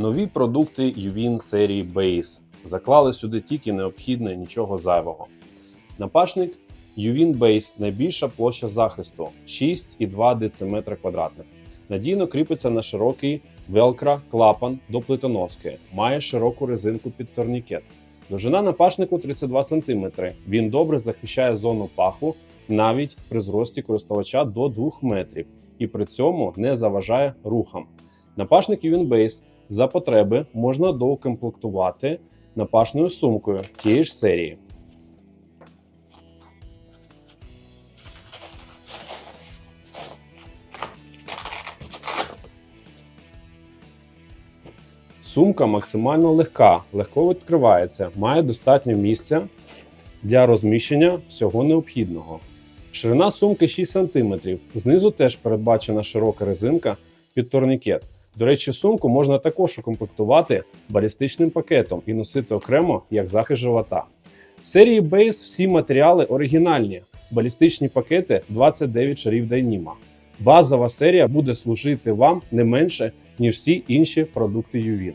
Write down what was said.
Нові продукти Uvin серії Base. Заклали сюди тільки необхідне, нічого зайвого. Напашник Uvin Base найбільша площа захисту 6,2 дециметра квадратних. Надійно кріпиться на широкий велкра клапан до плитоноски. Має широку резинку під турнікет. Довжина напашнику 32 см. Він добре захищає зону паху навіть при зрості користувача до 2 метрів і при цьому не заважає рухам. Напашник Base за потреби можна доукомплектувати напашною сумкою тієї ж серії. Сумка максимально легка, легко відкривається, має достатньо місця для розміщення всього необхідного. Ширина сумки 6 см. Знизу теж передбачена широка резинка під турнікет. До речі, сумку можна також укомплектувати балістичним пакетом і носити окремо як захист живота. В серії Base всі матеріали оригінальні. Балістичні пакети 29 шарів Dyneema. Базова серія буде служити вам не менше, ніж всі інші продукти UV.